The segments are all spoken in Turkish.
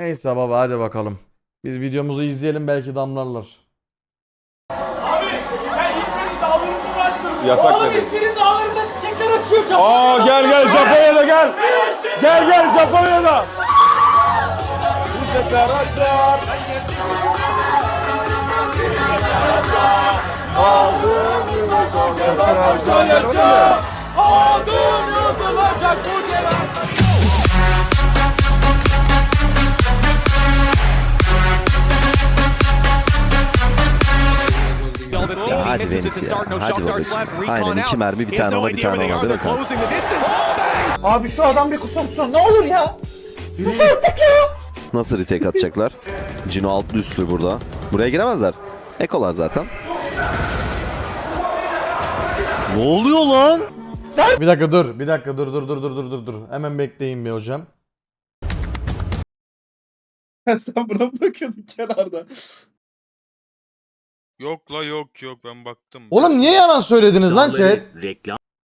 Neyse baba hadi bakalım. Biz videomuzu izleyelim belki damlarlar. Yasak dedi. İzmir'in dağlarında çiçekler açıyor. Aa gel gel Japonya'da gel. Gel gel Japonya'da. Çiçekler açar. Adım yazılacak bu gelen. Hadi Venit ya. Hadi babacığım. Aynen iki mermi bir tane ona bir tane ona. Hadi bakalım. Abi şu adam bir kusursun ne olur ya. Nasıl retake atacaklar? Cino altlı üstlü burada. Buraya giremezler. Ekolar zaten. Ne oluyor lan? Bir dakika dur. Bir dakika dur dur dur dur dur dur dur. Hemen bekleyin bir hocam. Sen buna mı bakıyordun kenarda? Yok la yok yok ben baktım. Oğlum niye yalan söylediniz lan chat?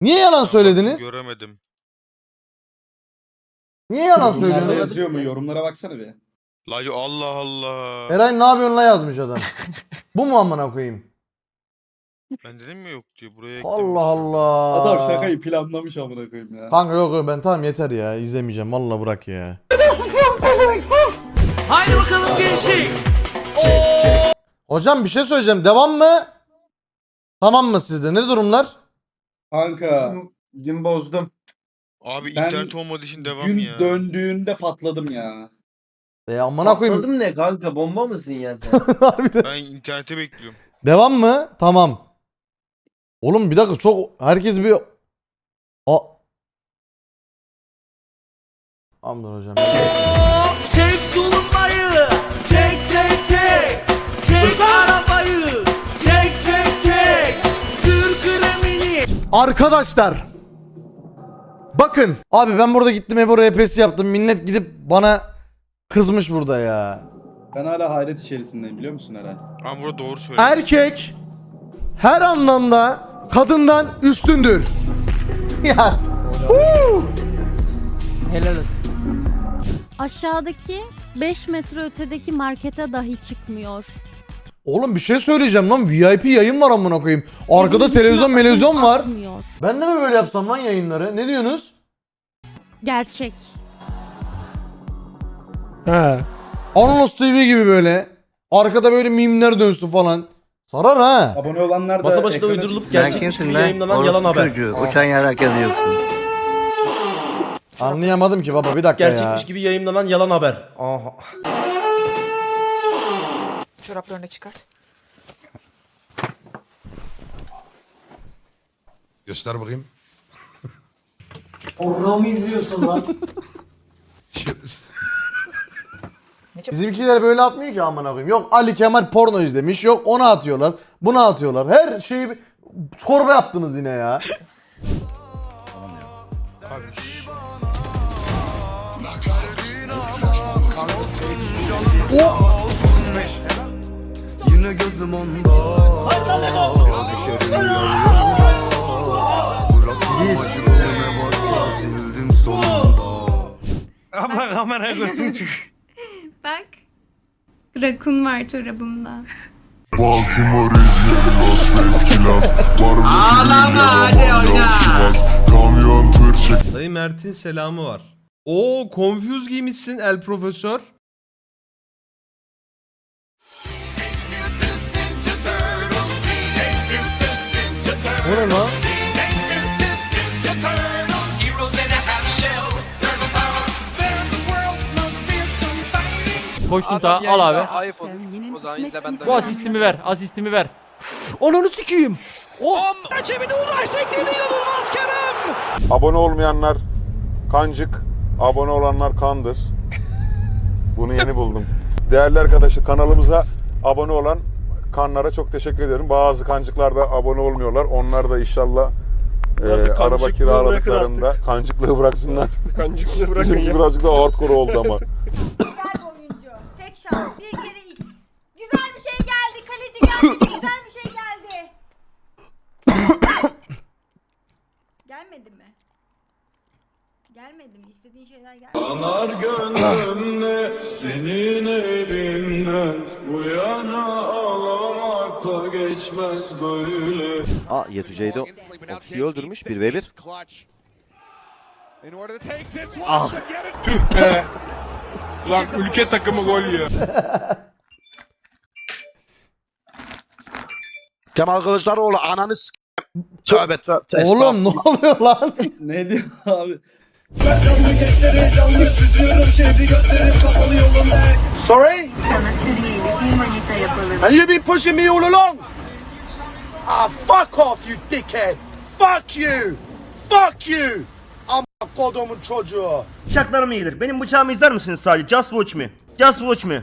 Niye yalan söylediniz? Göremedim. Niye yalan Yorumlarda söylediniz? yazıyor mu? Yorumlara baksana bir. La yo- Allah Allah. Eray ne yapıyorsun la yazmış adam. Bu mu amına koyayım? Ben dedim mi yok diye buraya Allah eklemiş. Allah. Adam şakayı planlamış amına koyayım ya. Kanka yok yok ben tamam yeter ya izlemeyeceğim valla bırak ya. Haydi bakalım gençlik. Hocam bir şey söyleyeceğim devam mı? Tamam mı sizde ne durumlar? Kanka Dün bozdum. Abi Ben internet olmadığı için devam gün ya. döndüğünde patladım ya. E amına koyayım. Patladım ne kanka bomba mısın ya sen? Harbiden. Ben internete bekliyorum. Devam mı? Tamam. Oğlum bir dakika çok herkes bir A Tamamdır hocam. Çek tulumbayı. Arkadaşlar Bakın abi ben burada gittim Ebo RP'si yaptım millet gidip bana kızmış burada ya. Ben hala hayret içerisindeyim biliyor musun Eray? Ama burada doğru söylüyor. Erkek her anlamda kadından üstündür. Yaz. Helal olsun. Aşağıdaki 5 metre ötedeki markete dahi çıkmıyor. Oğlum bir şey söyleyeceğim lan VIP yayın var amına koyayım. Arkada televizyon adım var. atmıyor. Ben de mi böyle yapsam lan yayınları? Ne diyorsunuz? Gerçek. Ananas TV gibi böyle. Arkada böyle mimler dönsün falan. Sarar ha. Abone olanlar da Masa başında ekrana uydurulup çıksın. gerçekmiş gibi yayınlanan yalan haber. Uçan yarak yazıyorsun. Anlayamadım ki baba bir dakika ya. Gerçekmiş gibi yayınlanan yalan haber. Aha. Çoraplarını çıkar. Göster bakayım. Programı izliyorsun lan. Bizimkiler böyle atmıyor ki amına koyayım. Yok Ali Kemal porno izlemiş. Yok onu atıyorlar. Bunu atıyorlar. Her şeyi bir- çorba yaptınız yine ya. O Yine gözüm onda. Düşerim Bıraktım acılı ne varsa sildim sonunda. Abla kameraya götün çık. Bak. Rakun var çorabımda. Baltimore, İzmir, Las Vegas, Kilas Ağlama hadi oyna Kamyon, tır, çek Dayı Mert'in selamı var. Oo confuse giymişsin el profesör. Bu ne lan? Koştum ta al abi. O zaman izle benden. Bu asistimi ver. Asistimi ver. Onunu sikeyim. Oh. Çevide ulaş tekledi inanılmaz Kerem. Abone olmayanlar kancık, abone olanlar kandır. Bunu yeni buldum. Değerli arkadaşlar kanalımıza abone olan kanlara çok teşekkür ederim. Bazı kancıklar da abone olmuyorlar. Onlar da inşallah e, araba kiraladıklarında kancıklığı bıraksınlar. Kancıklığı bırakın Bizim birazcık da hardcore oldu ama. Güzel oyuncu. Tek şans. Bir kere X. Güzel bir şey geldi. Kaleci geldi. Güzel bir şey geldi. Gelmedi mi? Gelmedi mi? İstediğin şeyler gelmedi. Aa Yetüce'yi Oksi'yi öldürmüş 1v1. Ah Lan ülke takımı gol yiyor. Kemal Kılıçdaroğlu ananı s***. Tövbe tövbe. Oğlum ne oluyor lan? Ne diyor abi? Sorry? And you been pushing me all along? Ah, fuck off you dickhead. Fuck you. Fuck you. Amma kodumun çocuğu. Bıçaklarım iyidir. Benim bıçağımı izler misiniz sadece? Just watch me. Just watch me.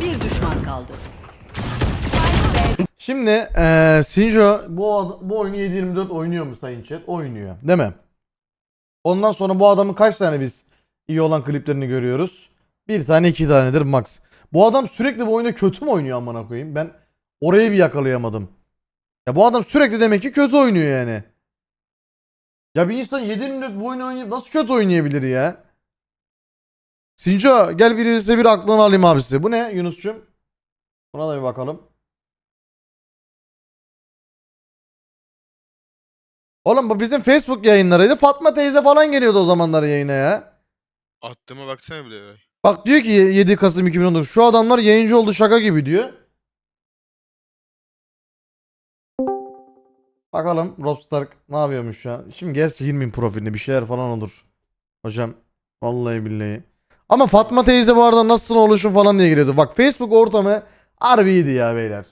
Bir düşman kaldı. Şimdi eee Sinjo bu, ad- bu oyunu 7-24 oynuyor mu Sayın Chat? Oynuyor. Değil mi? Ondan sonra bu adamın kaç tane biz iyi olan kliplerini görüyoruz? Bir tane iki tanedir max. Bu adam sürekli bu oyunda kötü mü oynuyor amına koyayım? Ben orayı bir yakalayamadım. Ya bu adam sürekli demek ki kötü oynuyor yani. Ya bir insan 7-24 bu oyunu oynayıp nasıl kötü oynayabilir ya? Sinco gel birisi bir aklını alayım abisi. Bu ne Yunus'cum? Buna da bir bakalım. Oğlum bu bizim Facebook yayınlarıydı. Fatma teyze falan geliyordu o zamanlar yayına ya. Attığıma baksana bile. Bak diyor ki 7 Kasım 2019 şu adamlar yayıncı oldu şaka gibi diyor. Bakalım Rob Stark ne yapıyormuş ya. Şimdi gerçi girmeyeyim profiline bir şeyler falan olur. Hocam vallahi billahi. Ama Fatma teyze bu arada nasılsın oluşun falan diye giriyordu. Bak Facebook ortamı harbiydi ya beyler.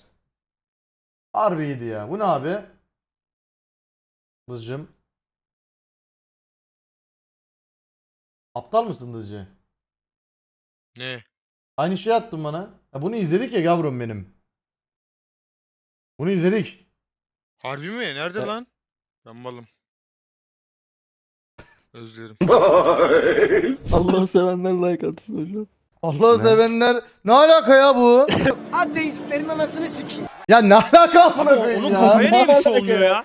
Harbiydi ya. Bu ne abi? Dızcım. Aptal mısın Dızcı? Ne? Aynı şey attın bana. Ya bunu izledik ya yavrum benim. Bunu izledik. Harbi mi? Nerede E- lan? Ben malım. Özlerim. Allah sevenler like atsın hocam. Allah'ı sevenler ne alaka ya bu? Ateistlerin anasını sikeyim. ya ne alaka amına koyayım Onun ya? kafaya niye bir şey olmuyor ya?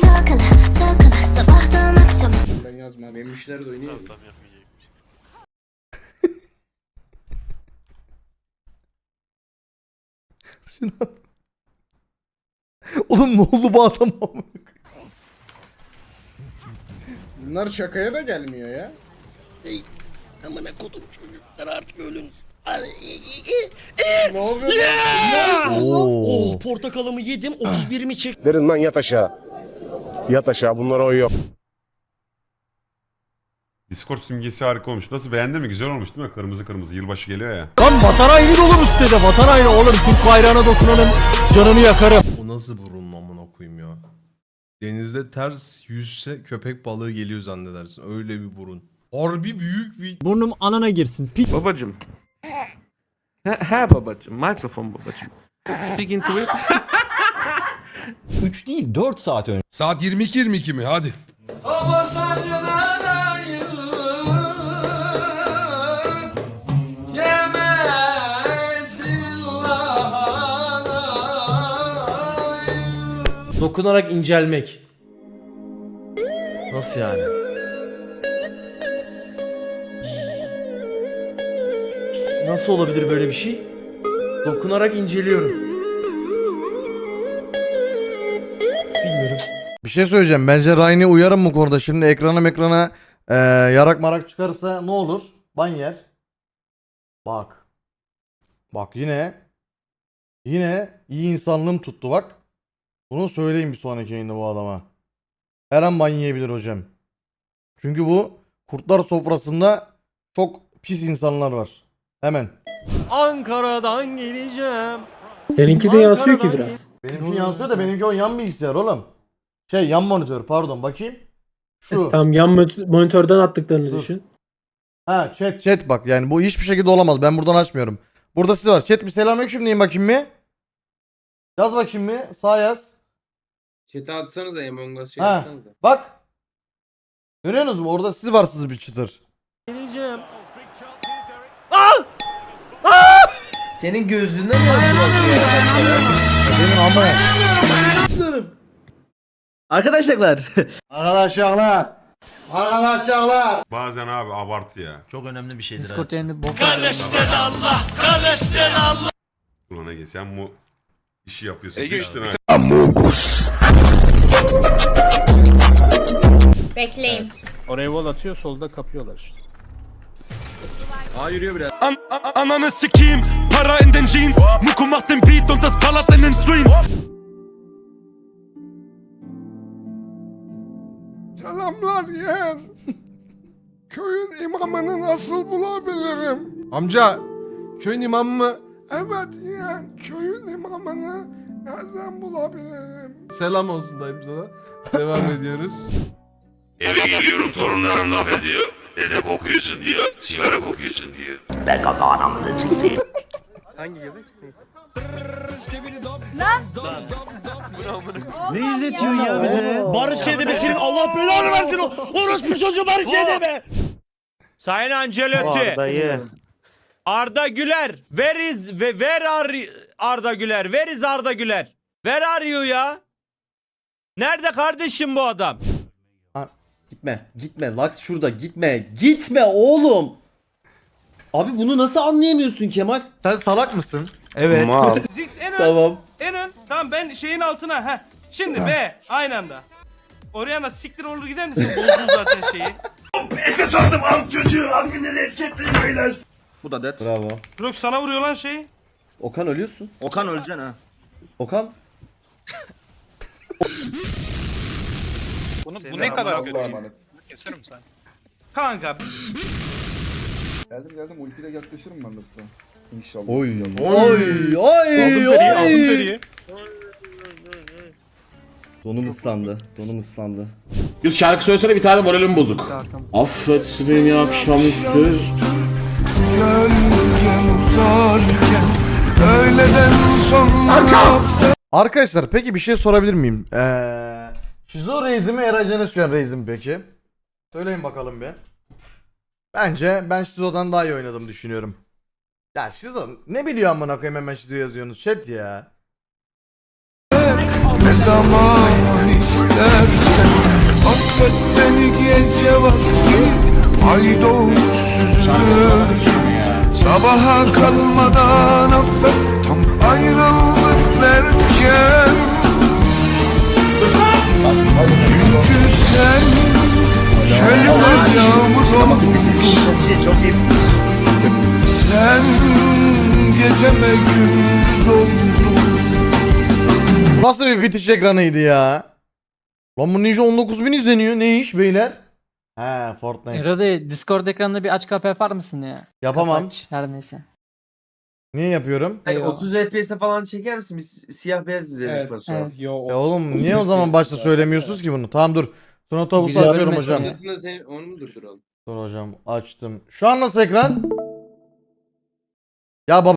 Çakala çakala sabahtan akşama. Ben yazma. Benim işler de oynuyor. Oğlum ne oldu bu adam? Bunlar şakaya da gelmiyor ya. Amına kodum çocuklar artık ölün. Ne oluyor? Oo. portakalımı yedim 31'imi çek. Derin lan yat aşağı. Yat aşağı bunlara oy yok. Discord simgesi harika olmuş. Nasıl beğendin mi? Güzel olmuş değil mi? Kırmızı kırmızı yılbaşı geliyor ya. Lan vatan haini dolu bu sitede. Vatan haini oğlum. Türk bayrağına dokunanın canını yakarım. O nasıl burun amına koyayım ya. Denizde ters yüzse köpek balığı geliyor zannedersin. Öyle bir burun. Harbi büyük bir Burnum anana girsin. Pik. Babacım. He, he babacım. Mikrofon babacım. Speak into it. 3 değil 4 saat önce. Saat 22-22 mi? Hadi. Dokunarak incelmek. Nasıl yani? Nasıl olabilir böyle bir şey? Dokunarak inceliyorum. Bilmiyorum. Bir şey söyleyeceğim. Bence Ryan'e uyarım bu konuda. Şimdi ekrana ekrana eee yarak marak çıkarsa ne olur? Ban yer. Bak. Bak yine. Yine iyi insanlığım tuttu bak. Bunu söyleyeyim bir sonraki yayında bu adama. Her an ban yiyebilir hocam. Çünkü bu kurtlar sofrasında çok pis insanlar var. Hemen. Ankara'dan geleceğim. Seninki de yansıyor ki biraz. Benimki yansıyor da benimki o yan bilgisayar oğlum. Şey yan monitör pardon bakayım. Şu. Tam yan mot- monitörden attıklarını Dur. düşün. Ha chat chat bak yani bu hiçbir şekilde olamaz. Ben buradan açmıyorum. Burada siz var. Chat bir selamünaleyküm deyin bakayım mı? Yaz bakayım mı? Sağ yaz. Chat'e atsanıza Among Us şey Ha. atsanıza. Bak. Görüyorsunuz mu? Orada siz varsınız bir çıtır. Geleceğim. Senin gözlüğünde mi yazıyor? Senin ama. Arkadaşlar. Arkadaşlar. Arkadaşlar. Bazen abi abartı ya. Çok önemli bir şeydir. Discord yayını bok. Ulan Ege sen bu işi yapıyorsun. Ege- Sıçtın ha. Bekleyin. Oraya vol atıyor solda kapıyorlar işte. Ananı sikeyim. Para in den Jeans. Muko macht den Beat und das ballert in den Streams. Selamlar yeğen. Köyün imamını nasıl bulabilirim? Amca, köyün imamı mı? Evet yeğen, köyün imamını nereden bulabilirim? Selam olsun dayım sana. Devam ediyoruz. Eve geliyorum torunlarım laf ediyor. Dede kokuyorsun diyor. Sigara kokuyorsun diyor. Ne izletiyor ya bize? Barış Edemesi'nin Allah belanı versin o. Orospu çocuğu Barış Edeme. Sayın Ancelotti. Arda Güler. Where is ve where are Arda Güler? Where is Arda Güler? Where are you ya? Nerede kardeşim bu adam? Gitme, gitme. Lux şurada, gitme. Gitme oğlum. Abi bunu nasıl anlayamıyorsun Kemal? Sen salak mısın? Evet. Zix en ön. Tamam. En ön. Tamam ben şeyin altına. Heh. Şimdi B. Aynı anda. Oraya da siktir olur gider misin? Bozdun zaten şeyi. Esas aldım am çocuğu. Hangi nereye beyler. Bu da det. Bravo. Bro sana vuruyor lan şey. Okan ölüyorsun. Okan öleceksin ha. Okan. Bunu, bu ne kadar kötü. Keserim sen. Kanka Geldim geldim ultiyle yaklaşırım ben size. İnşallah. Oy. Oy. Oy. Oy. Donum ıslandı. Donum ıslandı. Yüz şarkı söylesene bir tane moralim bozuk. Affet beni akşamüstü. Arkadaşlar peki bir şey sorabilir miyim? Eee Şizo Reis'i mi Eracan Özkan Reis'i mi peki? Söyleyin bakalım bir. Bence ben Şizo'dan daha iyi oynadım düşünüyorum. Ya Şizo ne biliyor amına koyayım hemen Şizo yazıyorsunuz chat ya. Ne zaman istersen affet beni gece vakti ay doğmuş süzülür sabaha kalmadan affet tam ayrıldık derken çünkü sen çölümüz yağmur oldun sen geceme gündüz oldun nasıl bir bitiş ekranıydı ya? Lan bu Ninja 19.000 izleniyor. Ne iş beyler? He Fortnite. Erode Discord ekranında bir aç kapı yapar mısın ya? Yapamam. Kapaç, Her neyse. Niye yapıyorum? Eyvah. FPS'e falan çeker misin? Biz siyah beyaz izledik Evet. Ya oğlum niye o zaman başta söylemiyorsunuz ki bunu? Tamam dur. Sonra otobüsü Güzel açıyorum hocam. onu mu durduralım? Dur hocam açtım. Şu an nasıl ekran? Ya baba